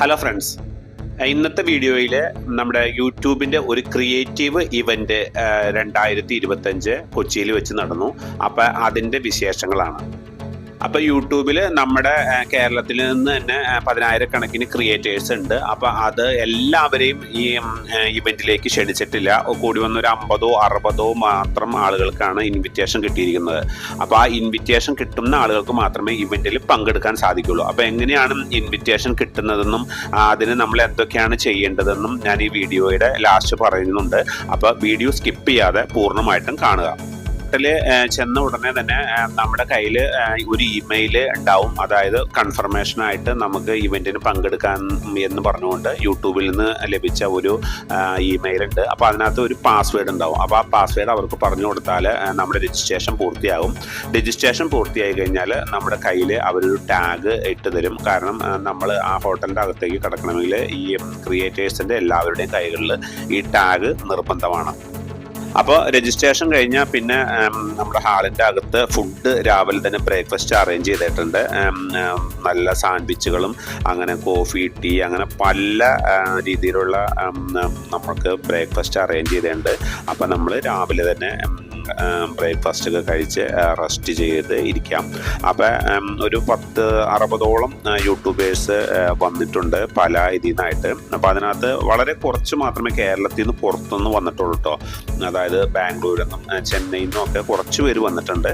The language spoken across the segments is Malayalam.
ഹലോ ഫ്രണ്ട്സ് ഇന്നത്തെ വീഡിയോയിൽ നമ്മുടെ യൂട്യൂബിന്റെ ഒരു ക്രിയേറ്റീവ് ഇവന്റ് രണ്ടായിരത്തി ഇരുപത്തഞ്ച് കൊച്ചിയിൽ വെച്ച് നടന്നു. അപ്പോൾ അതിന്റെ വിശേഷങ്ങളാണ്. അപ്പോൾ യൂട്യൂബിൽ നമ്മുടെ കേരളത്തിൽ നിന്ന് തന്നെ പതിനായിരക്കണക്കിന് ക്രിയേറ്റേഴ്സ് ഉണ്ട്. അപ്പോൾ അത് എല്ലാവരെയും ഈ ഇവന്റിലേക്ക് ക്ഷണിച്ചിട്ടില്ല. കൂടി വന്ന ഒരു അമ്പതോ അറുപതോ മാത്രം ആളുകൾക്കാണ് ഇൻവിറ്റേഷൻ കിട്ടിയിരിക്കുന്നത്. അപ്പോൾ ആ ഇൻവിറ്റേഷൻ കിട്ടുന്ന ആളുകൾക്ക് മാത്രമേ ഇവന്റിൽ പങ്കെടുക്കാൻ സാധിക്കുള്ളൂ. അപ്പോൾ എങ്ങനെയാണ് ഇൻവിറ്റേഷൻ കിട്ടുന്നതെന്നും അതിന് നമ്മൾ എന്തൊക്കെയാണ് ചെയ്യേണ്ടതെന്നും ഞാൻ ഈ വീഡിയോയുടെ ലാസ്റ്റ് പറയുന്നുണ്ട്. അപ്പോൾ വീഡിയോ സ്കിപ്പ് ചെയ്യാതെ പൂർണമായിട്ടും കാണുക. പോർട്ടൽ ചെന്ന ഉടനെ തന്നെ നമ്മുടെ കയ്യിൽ ഒരു ഇമെയിൽ ഉണ്ടാവും. അതായത് കൺഫർമേഷനായിട്ട് നമുക്ക് ഇവന്റിന് പങ്കെടുക്കാൻ എന്ന് പറഞ്ഞുകൊണ്ട് യൂട്യൂബിൽ നിന്ന് ലഭിച്ച ഒരു ഇമെയിൽ ഉണ്ട്. അപ്പോൾ അതിനകത്ത് ഒരു പാസ്വേഡ് ഉണ്ടാവും. അപ്പോൾ ആ പാസ്വേഡ് അവർക്ക് പറഞ്ഞു കൊടുത്താൽ നമ്മുടെ രജിസ്ട്രേഷൻ പൂർത്തിയാകും. രജിസ്ട്രേഷൻ പൂർത്തിയായി കഴിഞ്ഞാൽ നമ്മുടെ കയ്യിൽ അവരൊരു ടാഗ് ഇട്ട് തരും. കാരണം നമ്മൾ ആ ഹോട്ടലിന്റെ അകത്തേക്ക് കിടക്കണമെങ്കിൽ ഈ ക്രിയേറ്റേഴ്സിന്റെ എല്ലാവരുടെയും കൈകളിൽ ഈ ടാഗ് നിർബന്ധമാണ്. അപ്പോൾ രജിസ്ട്രേഷൻ കഴിഞ്ഞാൽ പിന്നെ നമ്മുടെ ഹാളിന്റെ അകത്ത് ഫുഡ് രാവിലെ തന്നെ ബ്രേക്ക്ഫാസ്റ്റ് അറേഞ്ച് ചെയ്തിട്ടുണ്ട്. നല്ല സാൻഡ്വിച്ചുകളും അങ്ങനെ കോഫി ടീ അങ്ങനെ പല രീതിയിലുള്ള നമുക്ക് ബ്രേക്ക്ഫാസ്റ്റ് അറേഞ്ച് ചെയ്തിട്ടുണ്ട്. അപ്പോൾ നമ്മൾ രാവിലെ തന്നെ ബ്രേക്ക്ഫാസ്റ്റ് ഒക്കെ കഴിച്ച് റെസ്റ്റ് ചെയ്ത് ഇരിക്കാം. അപ്പം ഒരു പത്ത് അറുപതോളം യൂട്യൂബേഴ്സ് വന്നിട്ടുണ്ട് പല ഇതിൽ നിന്നായിട്ട് അപ്പം അതിനകത്ത് വളരെ കുറച്ച് മാത്രമേ കേരളത്തിൽ നിന്ന് പുറത്തുനിന്ന് വന്നിട്ടുള്ളൂ കേട്ടോ അതായത് ബാംഗ്ലൂരിൽ നിന്നും ചെന്നൈയിൽ നിന്നും ഒക്കെ കുറച്ച് പേര് വന്നിട്ടുണ്ട്.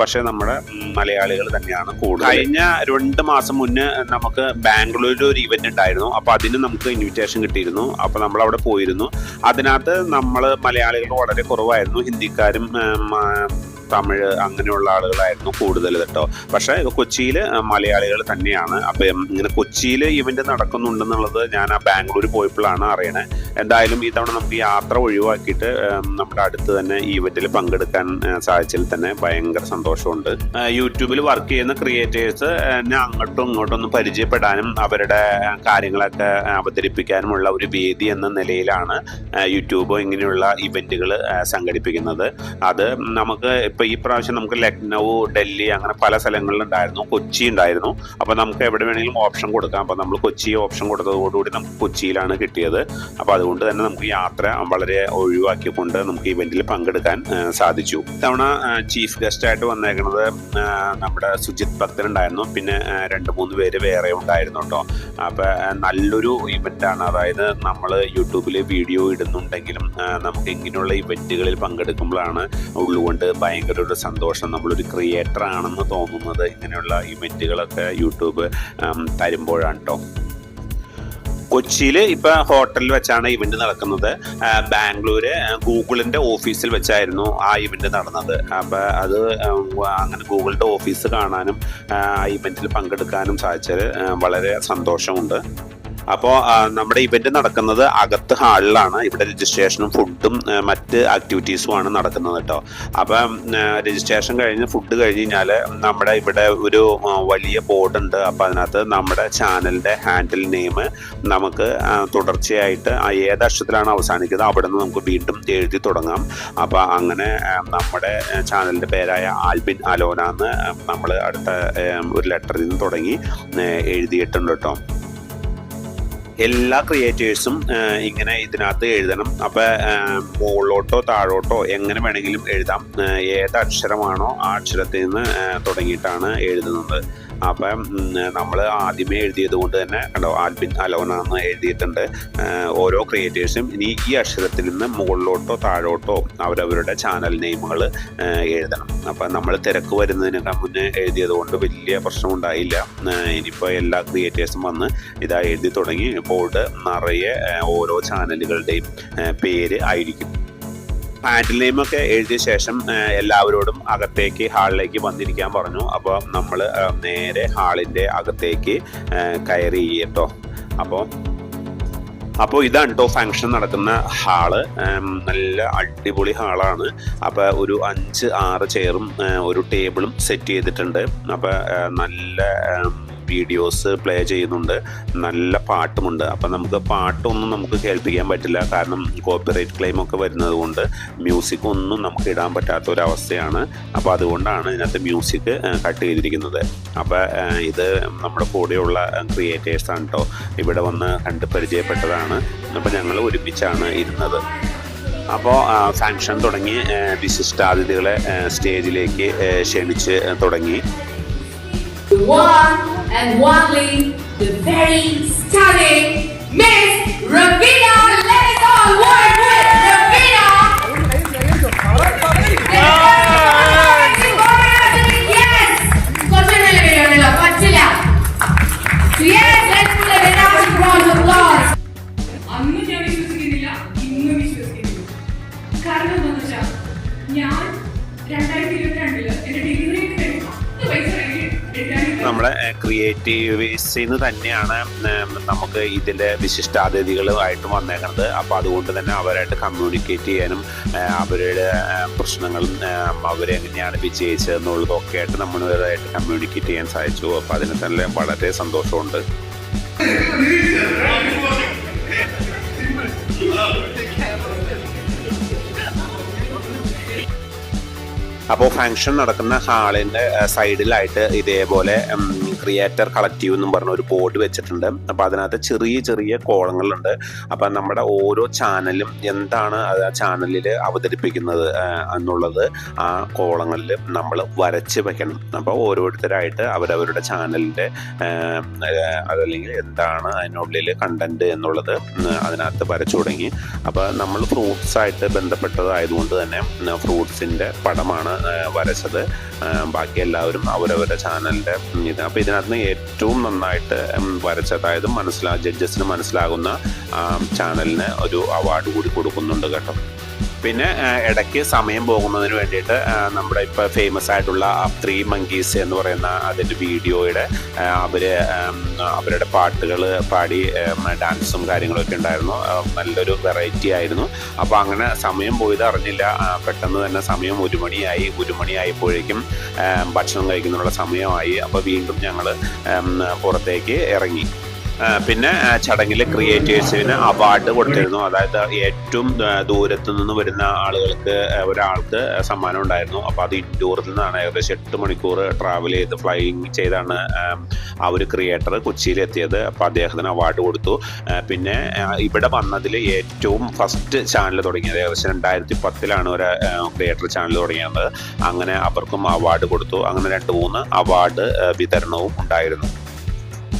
പക്ഷേ നമ്മുടെ മലയാളികൾ തന്നെയാണ് കൂടുതൽ കഴിഞ്ഞ രണ്ട് മാസം മുന്നേ നമുക്ക് ബാംഗ്ലൂരിൽ ഒരു ഇവന്റ് ഉണ്ടായിരുന്നു. അപ്പോൾ അതിന് നമുക്ക് ഇൻവിറ്റേഷൻ കിട്ടിയിരുന്നു. അപ്പോൾ നമ്മൾ അവിടെ പോയിരുന്നു. അതിനകത്ത് നമ്മൾ മലയാളികൾ വളരെ കുറവായിരുന്നു. ഹിന്ദിക്കാരും my തമിഴ് അങ്ങനെയുള്ള ആളുകളായിരുന്നു കൂടുതൽ കേട്ടോ. പക്ഷേ കൊച്ചിയിൽ മലയാളികൾ തന്നെയാണ്. അപ്പം ഇങ്ങനെ കൊച്ചിയിൽ ഇവന്റ് നടക്കുന്നുണ്ടെന്നുള്ളത് ഞാൻ ആ ബാംഗ്ലൂർ പോയപ്പോഴാണ് അറിയണേ. എന്തായാലും ഈ തവണ നമുക്ക് യാത്ര ഒഴിവാക്കിയിട്ട് നമ്മുടെ അടുത്ത് തന്നെ ഈ ഇവന്റിൽ പങ്കെടുക്കാൻ സാധിച്ചതിൽ തന്നെ ഭയങ്കര സന്തോഷമുണ്ട്. യൂട്യൂബിൽ വർക്ക് ചെയ്യുന്ന ക്രിയേറ്റേഴ്സ് എന്നെ അങ്ങോട്ടും ഇങ്ങോട്ടും ഒന്ന് പരിചയപ്പെടാനും അവരുടെ കാര്യങ്ങളൊക്കെ അവതരിപ്പിക്കാനുമുള്ള ഒരു വേദി എന്ന നിലയിലാണ് യൂട്യൂബോ ഇങ്ങനെയുള്ള ഇവന്റുകൾ സംഘടിപ്പിക്കുന്നത്. അത് നമുക്ക് ഇപ്പൊ ഈ പ്രാവശ്യം നമുക്ക് ലക്നൗ ഡൽഹി അങ്ങനെ പല സ്ഥലങ്ങളിൽ ഉണ്ടായിരുന്നു കൊച്ചി ഉണ്ടായിരുന്നു. അപ്പൊ നമുക്ക് എവിടെ വേണമെങ്കിലും ഓപ്ഷൻ കൊടുക്കാം. അപ്പൊ നമ്മൾ കൊച്ചി ഓപ്ഷൻ കൊടുത്തതോടുകൂടി നമുക്ക് കൊച്ചിയിലാണ് കിട്ടിയത്. അപ്പൊ അതുകൊണ്ട് തന്നെ നമുക്ക് യാത്ര വളരെ ഒഴിവാക്കിക്കൊണ്ട് നമുക്ക് ഇവന്റിൽ പങ്കെടുക്കാൻ സാധിച്ചു. ഇത്തവണ ചീഫ് ഗസ്റ്റ് ആയിട്ട് വന്നേക്കുന്നത് നമ്മുടെ സുജിത് ഭക്തൻ ഉണ്ടായിരുന്നു. പിന്നെ രണ്ട് മൂന്ന് പേര് വേറെ ഉണ്ടായിരുന്നു കേട്ടോ അപ്പൊ നല്ലൊരു ഇവന്റ് ആണ്. അതായത് നമ്മൾ യൂട്യൂബിൽ വീഡിയോ ഇടുന്നുണ്ടെങ്കിലും നമുക്ക് ഇങ്ങനെയുള്ള ഇവന്റുകളിൽ പങ്കെടുക്കുമ്പോഴാണ് ഉള്ളുകൊണ്ട് ഭയങ്കര ഒരു സന്തോഷം നമ്മളൊരു ക്രിയേറ്റർ ആണെന്ന് തോന്നുന്നത് ഇങ്ങനെയുള്ള ഇവന്റുകളൊക്കെ യൂട്യൂബ് തരുമ്പോഴാണ് കേട്ടോ കൊച്ചിയിൽ ഇപ്പൊ ഹോട്ടലിൽ വെച്ചാണ് ഇവന്റ് നടക്കുന്നത്. ബാംഗ്ലൂര് ഗൂഗിളിന്റെ ഓഫീസിൽ വെച്ചായിരുന്നു ആ ഇവന്റ് നടന്നത്. അപ്പൊ അത് അങ്ങനെ ഗൂഗിളിന്റെ ഓഫീസ് കാണാനും ആ ഇവന്റിൽ പങ്കെടുക്കാനും സാധിച്ചത് വളരെ സന്തോഷമുണ്ട്. അപ്പോൾ നമ്മുടെ ഇവന്റ് നടക്കുന്നത് അകത്ത് ഹാളിലാണ്. ഇവിടെ രജിസ്ട്രേഷനും ഫുഡും മറ്റ് ആക്ടിവിറ്റീസുമാണ് നടക്കുന്നത് കേട്ടോ. അപ്പം രജിസ്ട്രേഷൻ കഴിഞ്ഞ് ഫുഡ് കഴിഞ്ഞ് കഴിഞ്ഞാൽ നമ്മുടെ ഇവിടെ ഒരു വലിയ ബോർഡ് ഉണ്ട് അപ്പം അതിനകത്ത് നമ്മുടെ ചാനലിന്റെ ഹാൻഡിൽ നെയിം നമുക്ക് തുടർച്ചയായിട്ട് ഏത് അക്ഷരത്തിലാണ് അവസാനിക്കുന്നത് അവിടെ നിന്ന് നമുക്ക് വീണ്ടും എഴുതി തുടങ്ങാം. അപ്പോൾ അങ്ങനെ നമ്മുടെ ചാനലിന്റെ പേരായ ആൽബിൻ അലോന എന്ന് നമ്മൾ അടുത്ത ഒരു ലെറ്ററിൽ നിന്ന് തുടങ്ങി എഴുതിയിട്ടുണ്ട് കേട്ടോ. എല്ലാ ക്രിയേറ്റേഴ്സും ഇങ്ങനെ ഇതിനകത്ത് എഴുതണം. അപ്പൊ ആ, മുകളിലോട്ടോ താഴോട്ടോ എങ്ങനെ വേണമെങ്കിലും എഴുതാം. ഏത് അക്ഷരമാണോ ആ അക്ഷരത്തിൽ നിന്ന് തുടങ്ങിയിട്ടാണ് എഴുതുന്നത്. അപ്പം നമ്മൾ ആദ്യമേ എഴുതിയത് കൊണ്ട് തന്നെ കണ്ടോ ആൽബിൻ അലോന എന്ന് എഴുതിയിട്ടുണ്ട്. ഓരോ ക്രിയേറ്റേഴ്സും ഇനി ഈ അക്ഷരത്തിൽ നിന്ന് മുകളിലോട്ടോ താഴോട്ടോ അവരവരുടെ ചാനൽ നെയിമുകൾ എഴുതണം. അപ്പം നമ്മൾ തിരക്ക് വരുന്നതിന് മുന്നേ എഴുതിയത് കൊണ്ട് വലിയ പ്രശ്നം ഉണ്ടായില്ല. ഇനിയിപ്പോൾ എല്ലാ ക്രിയേറ്റേഴ്സും വന്ന് ഇതാ എഴുതി തുടങ്ങി. ബോർഡ് നിറയെ ഓരോ ചാനലുകളുടെയും പേര് ആയിരിക്കും. ഹാൻഡിൽ നെയിമൊക്കെ എഴുതിയ ശേഷം എല്ലാവരോടും അകത്തേക്ക് ഹാളിലേക്ക് വന്നിരിക്കാൻ പറഞ്ഞു. അപ്പോൾ നമ്മൾ നേരെ ഹാളിന്റെ അകത്തേക്ക് കയറി കേട്ടോ അപ്പോൾ അപ്പോൾ ഇതാണ് കേട്ടോ ഫങ്ഷൻ നടക്കുന്ന ഹാൾ. നല്ല അടിപൊളി ഹാളാണ്. അപ്പോൾ ഒരു അഞ്ച് ആറ് ചെയറും ഒരു ടേബിളും സെറ്റ് ചെയ്തിട്ടുണ്ട്. അപ്പോൾ നല്ല വീഡിയോസ് പ്ലേ ചെയ്യുന്നുണ്ട്. നല്ല പാട്ടുമുണ്ട്. അപ്പം നമുക്ക് പാട്ടൊന്നും നമുക്ക് കേൾപ്പിക്കാൻ പറ്റില്ല. കാരണം കോപ്പിറൈറ്റ് ക്ലെയിം ഒക്കെ വരുന്നത് കൊണ്ട് മ്യൂസിക് ഒന്നും നമുക്ക് ഇടാൻ പറ്റാത്ത ഒരു അവസ്ഥയാണ് അപ്പോൾ അതുകൊണ്ടാണ് ഇതിനകത്ത് മ്യൂസിക് കട്ട് ചെയ്തിരിക്കുന്നത്. അപ്പോൾ ഇത് നമ്മുടെ കൂടെയുള്ള ക്രിയേറ്റേഴ്സാണ് കേട്ടോ ഇവിടെ വന്ന് കണ്ട് പരിചയപ്പെട്ടതാണ്. അപ്പോൾ ഞങ്ങൾ ഒരുമിച്ചാണ് ഇരുന്നത്. അപ്പോൾ ഫങ്ഷൻ തുടങ്ങി വിശിഷ്ടാതിഥികളെ സ്റ്റേജിലേക്ക് ക്ഷണിച്ച് തുടങ്ങി. One and only, the very stunning Miss Ravina. നമ്മുടെ ക്രിയേറ്റീവ് നിന്ന് തന്നെയാണ് നമുക്ക് ഇതിന്റെ വിശിഷ്ടാതിഥികളുമായിട്ട് വന്നേക്കുന്നത് അപ്പോൾ അതുകൊണ്ട് തന്നെ അവരായിട്ട് കമ്മ്യൂണിക്കേറ്റ് ചെയ്യാനും അവരുടെ പ്രശ്നങ്ങളും അവരെങ്ങനെയാണ് വിജയിച്ചതെന്നുള്ളതൊക്കെ ആയിട്ട് നമ്മളുമായിട്ട് കമ്മ്യൂണിക്കേറ്റ് ചെയ്യാൻ സാധിച്ചു. അപ്പോൾ അതിന് തന്നെ വളരെ സന്തോഷമുണ്ട്. അപ്പോൾ ഫംഗ്ഷൻ നടക്കുന്ന ഹാളിന്റെ സൈഡിലായിട്ട് ഇതേപോലെ ക്രിയേറ്റർ കളക്റ്റീവ് എന്നും പറഞ്ഞ ഒരു ബോർഡ് വെച്ചിട്ടുണ്ട്. അപ്പോൾ അതിനകത്ത് ചെറിയ ചെറിയ കോളങ്ങളുണ്ട്. അപ്പം നമ്മുടെ ഓരോ ചാനലും എന്താണ് ആ ചാനലിൽ അവതരിപ്പിക്കുന്നത് എന്നുള്ളത് ആ കോളങ്ങളിൽ നമ്മൾ വരച്ച് വെക്കണം. അപ്പോൾ ഓരോരുത്തരായിട്ട് അവരവരുടെ ചാനലിന്റെ അതല്ലെങ്കിൽ എന്താണ് അതിനുള്ളിൽ കണ്ടന്റ് എന്നുള്ളത് അതിനകത്ത് വരച്ചു തുടങ്ങി. അപ്പോൾ നമ്മൾ ഫ്രൂട്ട്സ് ആയിട്ട് ബന്ധപ്പെട്ടതായതുകൊണ്ട് തന്നെ ഫ്രൂട്ട്സിന്റെ പടമാണ് വരച്ചത്. ബാക്കി എല്ലാവരും അവരവരുടെ ചാനലിന്റെ ഇത്. അപ്പോൾ നിന്ന് ഏറ്റവും നന്നായിട്ട് വരച്ച അതായത് മനസ്സിലാ ജഡ്ജസിന് മനസ്സിലാകുന്ന ചാനലിന് ഒരു അവാർഡ് കൂടി കൊടുക്കുന്നുണ്ട് കേട്ടോ. പിന്നെ ഇടയ്ക്ക് സമയം പോകുന്നതിന് വേണ്ടിയിട്ട് നമ്മുടെ ഇപ്പോൾ ഫേമസ് ആയിട്ടുള്ള ത്രീ മങ്കീസ് എന്ന് പറയുന്ന അതിന്റെ വീഡിയോയുടെ അവർ അവരുടെ പാട്ടുകൾ പാടി ഡാൻസും കാര്യങ്ങളൊക്കെ ഉണ്ടായിരുന്നു. നല്ലൊരു വെറൈറ്റി ആയിരുന്നു. അപ്പോൾ അങ്ങനെ സമയം പോയത് അറിഞ്ഞില്ല. പെട്ടെന്ന് തന്നെ സമയം ഒരു മണിയായി. ഒരു മണിയായപ്പോഴേക്കും ഭക്ഷണം കഴിക്കുന്നതിനുള്ള സമയമായി. അപ്പോൾ വീണ്ടും ഞങ്ങൾ പുറത്തേക്ക് ഇറങ്ങി. പിന്നെ ചടങ്ങിൽ ക്രിയേറ്റേഴ്സിന് അവാർഡ് കൊടുത്തിരുന്നു. അതായത് ഏറ്റവും ദൂരത്തു നിന്ന് വരുന്ന ആളുകൾക്ക് ഒരാൾക്ക് സമ്മാനം ഉണ്ടായിരുന്നു. അപ്പോൾ അത് ഇൻഡോറിൽ നിന്നാണ് ഏകദേശം എട്ട് മണിക്കൂർ ട്രാവൽ ചെയ്ത് ഫ്ലൈയിങ് ചെയ്താണ് ആ ഒരു ക്രിയേറ്റർ കൊച്ചിയിലെത്തിയത്. അപ്പോൾ അദ്ദേഹത്തിന് അവാർഡ് കൊടുത്തു. പിന്നെ ഇവിടെ വന്നതിൽ ഏറ്റവും ഫസ്റ്റ് ചാനൽ തുടങ്ങിയത് ഏകദേശം രണ്ടായിരത്തി പത്തിലാണ് ഒരു ക്രിയേറ്റർ ചാനൽ തുടങ്ങിയത്. അങ്ങനെ അവർക്കും അവാർഡ് കൊടുത്തു. അങ്ങനെ രണ്ട് മൂന്ന് അവാർഡ് വിതരണവും ഉണ്ടായിരുന്നു.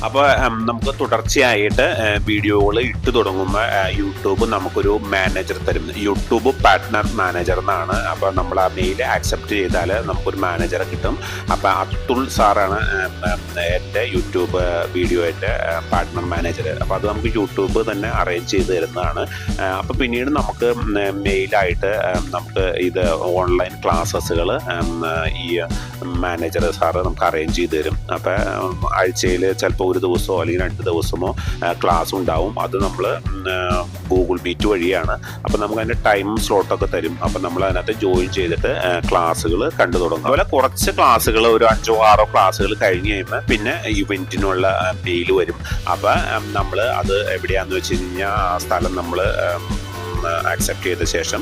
അപ്പോൾ നമുക്ക് തുടർച്ചയായിട്ട് വീഡിയോകൾ ഇട്ട് തുടങ്ങുമ്പോൾ യൂട്യൂബ് നമുക്കൊരു മാനേജർ തരും യൂട്യൂബ് പാർട്ട്ണർ മാനേജർ എന്നാണ്. അപ്പോൾ നമ്മൾ ആ മെയിൽ ആക്സെപ്റ്റ് ചെയ്താൽ നമുക്കൊരു മാനേജറെ കിട്ടും. അപ്പോൾ അതുൽ സാറാണ് എന്റെ യൂട്യൂബ് വീഡിയോയുടെ പാർട്ട്ണർ മാനേജർ അപ്പോൾ അത് നമുക്ക് യൂട്യൂബ് തന്നെ അറേഞ്ച് ചെയ്ത് തരുന്നതാണ്. അപ്പോൾ പിന്നീട് നമുക്ക് മെയിലായിട്ട് നമുക്ക് ഇത് ഓൺലൈൻ ക്ലാസ്സസുകൾ ഈ മാനേജർ സാറ് നമുക്ക് അറേഞ്ച് ചെയ്ത് തരും. അപ്പോൾ ആഴ്ചയിൽ ചിലപ്പോൾ ഒരു ദിവസമോ അല്ലെങ്കിൽ രണ്ട് ദിവസമോ ക്ലാസ് ഉണ്ടാവും. അത് നമ്മൾ ഗൂഗിൾ മീറ്റ് വഴിയാണ്. അപ്പം നമുക്ക് അതിന്റെ ടൈം സ്ലോട്ടൊക്കെ തരും. അപ്പം നമ്മൾ അതിനകത്ത് ജോയിൻ ചെയ്തിട്ട് ക്ലാസ്സുകൾ കണ്ടു തുടങ്ങും. അതുപോലെ കുറച്ച് ക്ലാസ്സുകൾ ഒരു അഞ്ചോ ആറോ ക്ലാസ്സുകൾ കഴിഞ്ഞ് കഴിയുമ്പോൾ പിന്നെ ഇവന്റിനുള്ള മെയിൽ വരും. അപ്പം നമ്മൾ അത് എവിടെയാണെന്ന് വെച്ച് കഴിഞ്ഞാൽ ആ സ്ഥലം നമ്മൾ ആക്സെപ്റ്റ് ചെയ്ത ശേഷം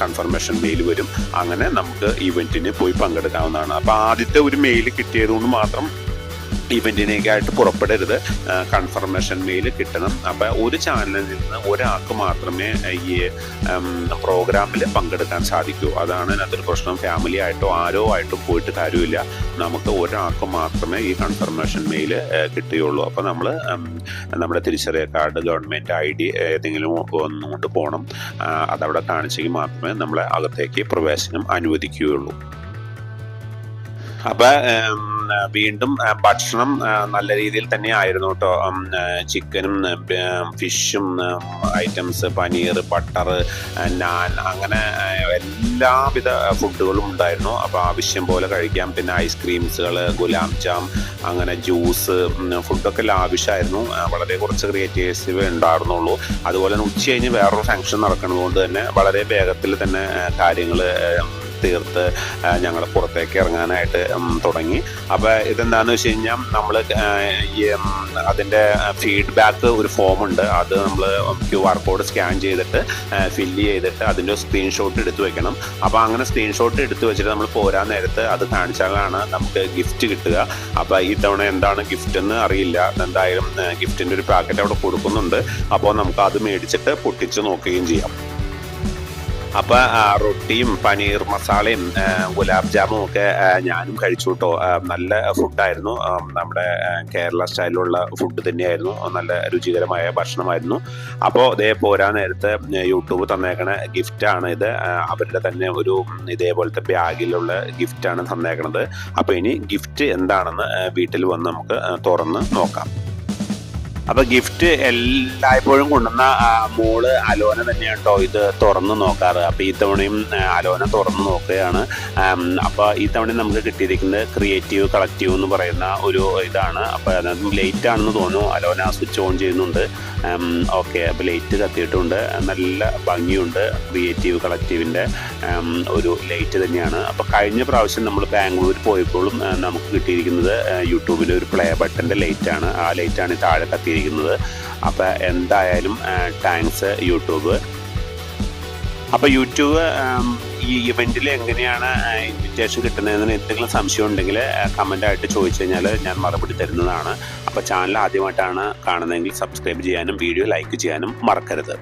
കൺഫർമേഷൻ മെയിൽ വരും. അങ്ങനെ നമുക്ക് ഇവന്റിന് പോയി പങ്കെടുക്കാവുന്നതാണ്. അപ്പോൾ ആദ്യത്തെ ഒരു മെയിൽ കിട്ടിയതുകൊണ്ട് മാത്രം ഇവന്റിനേക്കായിട്ട് പുറപ്പെടരുത്. കൺഫർമേഷൻ മെയിൽ കിട്ടണം. അപ്പോൾ ഒരു ചാനലിൽ നിന്ന് ഒരാൾക്ക് മാത്രമേ ഈ പ്രോഗ്രാമിൽ പങ്കെടുക്കാൻ സാധിക്കൂ. അതാണ് അതിനകത്തൊരു പ്രശ്നം. ഫാമിലി ആയിട്ടോ ആരോ ആയിട്ടോ പോയിട്ട് കാര്യമില്ല. നമുക്ക് ഒരാൾക്ക് മാത്രമേ ഈ കൺഫർമേഷൻ മെയിൽ കിട്ടുകയുള്ളൂ അപ്പോൾ നമ്മൾ നമ്മുടെ തിരിച്ചറിയ കാർഡ് ഗവൺമെന്റ് ഐ ഡി ഏതെങ്കിലും ഒന്നുകൊണ്ട് പോകണം അതവിടെ കാണിച്ചെങ്കിൽ മാത്രമേ നമ്മളെ അകത്തേക്ക് പ്രവേശനം അനുവദിക്കുകയുള്ളൂ. അപ്പൊ വീണ്ടും ഭക്ഷണം നല്ല രീതിയിൽ തന്നെ ആയിരുന്നു കേട്ടോ ചിക്കനും ഫിഷും ഐറ്റംസ് പനീർ ബട്ടർ നാൻ അങ്ങനെ എല്ലാവിധ ഫുഡുകളും ഉണ്ടായിരുന്നു. അപ്പോൾ ആവശ്യം പോലെ കഴിക്കാം. പിന്നെ ഐസ്ക്രീംസുകൾ ഗുലാബ് ജാം അങ്ങനെ ജ്യൂസ് ഫുഡൊക്കെ ലാവിഷായിരുന്നു വളരെ കുറച്ച് ക്രിയേറ്റീവ്സ് ഉണ്ടായിരുന്നുള്ളൂ. അതുപോലെ തന്നെ ഉച്ച കഴിഞ്ഞ് വേറൊരു ഫംഗ്ഷൻ നടക്കുന്നതുകൊണ്ട് തന്നെ വളരെ വേഗത്തിൽ തന്നെ കാര്യങ്ങൾ തീർത്ത് ഞങ്ങൾ പുറത്തേക്ക് ഇറങ്ങാനായിട്ട് തുടങ്ങി. അപ്പോൾ ഇതെന്താണെന്ന് വെച്ച് കഴിഞ്ഞാൽ നമ്മൾ അതിന്റെ ഫീഡ്ബാക്ക് ഒരു ഫോം ഉണ്ട്. അത് നമ്മൾ ക്യു ആർ കോഡ് സ്കാൻ ചെയ്തിട്ട് ഫില്ല് ചെയ്തിട്ട് അതിന്റെ സ്ക്രീൻഷോട്ട് എടുത്തു വെക്കണം. അപ്പോൾ അങ്ങനെ സ്ക്രീൻഷോട്ട് എടുത്തു വെച്ചിട്ട് നമ്മൾ പോരാൻ നേരത്ത് അത് കാണിച്ചാലാണ് നമുക്ക് ഗിഫ്റ്റ് കിട്ടുക. അപ്പോൾ ഈ തവണ എന്താണ് ഗിഫ്റ്റ് എന്ന് അറിയില്ല. എന്തായാലും ഗിഫ്റ്റിന്റെ ഒരു പാക്കറ്റ് അവിടെ കൊടുക്കുന്നുണ്ട്. അപ്പോൾ നമുക്ക് അത് മേടിച്ചിട്ട് പൊട്ടിച്ച് നോക്കുകയും ചെയ്യാം. അപ്പോൾ റൊട്ടിയും പനീർ മസാലയും ഗുലാബ് ജാമും ഒക്കെ ഞാനും കഴിച്ചു കേട്ടോ നല്ല ഫുഡായിരുന്നു. നമ്മുടെ കേരള സ്റ്റൈലിലുള്ള ഫുഡ് തന്നെയായിരുന്നു. നല്ല രുചികരമായ ഭക്ഷണമായിരുന്നു. അപ്പോൾ ഇതേ പോരാ നേരത്തെ യൂട്യൂബ് തന്നേക്കണ ഗിഫ്റ്റാണ് ഇത്. അവരുടെ തന്നെ ഒരു ഇതേപോലത്തെ ബാഗിലുള്ള ഗിഫ്റ്റാണ് തന്നേക്കണത്. അപ്പോൾ ഇനി ഗിഫ്റ്റ് എന്താണെന്ന് വീട്ടിൽ വന്ന് നമുക്ക് തുറന്ന് നോക്കാം. അപ്പൊ ഗിഫ്റ്റ് എല്ലായ്പ്പോഴും കൊണ്ടുവന്ന മോൾ അലോന തന്നെയാണ് കേട്ടോ ഇത് തുറന്നു നോക്കാറ്. അപ്പൊ ഈ തവണയും അലോന തുറന്നു നോക്കുകയാണ്. അപ്പോൾ അപ്പൊ ഈ തവണ നമുക്ക് കിട്ടിയിരിക്കുന്നത് ക്രിയേറ്റീവ് കളക്റ്റീവ് എന്ന് പറയുന്ന ഒരു ഇതാണ്. അപ്പൊ അതിനകത്ത് ലേറ്റ് ആണെന്ന് തോന്നുന്നു. അലോന സ്വിച്ച് ഓൺ ചെയ്യുന്നുണ്ട്. ഓക്കെ അപ്പൊ ലൈറ്റ് കത്തിയിട്ടുണ്ട്. നല്ല ഭംഗിയുണ്ട് ക്രിയേറ്റീവ് കളക്റ്റീവിന്റെ ഒരു ലൈറ്റ് തന്നെയാണ്. അപ്പൊ കഴിഞ്ഞ പ്രാവശ്യം നമ്മൾ ബാംഗ്ലൂർ പോയപ്പോഴും നമുക്ക് കിട്ടിയിരിക്കുന്നത് യൂട്യൂബിലെ ഒരു പ്ലേ ബട്ടന്റെ ലൈറ്റ് ആണ്. ആ ലൈറ്റ് ആണ് താഴെ കത്തിയിരിക്കുന്നത്. അപ്പൊ എന്തായാലും താങ്ക്സ് യൂട്യൂബ്. അപ്പോൾ യൂട്യൂബ് ഈ ഇവന്റിൽ എങ്ങനെയാണ് ഇൻവിറ്റേഷൻ കിട്ടുന്നതെന്ന് എന്തെങ്കിലും സംശയം ഉണ്ടെങ്കിൽ കമന്റായിട്ട് ചോദിച്ചു കഴിഞ്ഞാൽ ഞാൻ മറുപടി തരുന്നതാണ്. അപ്പോൾ ചാനൽ ആദ്യമായിട്ടാണ് കാണുന്നതെങ്കിൽ സബ്സ്ക്രൈബ് ചെയ്യാനും വീഡിയോ ലൈക്ക് ചെയ്യാനും മറക്കരുത്.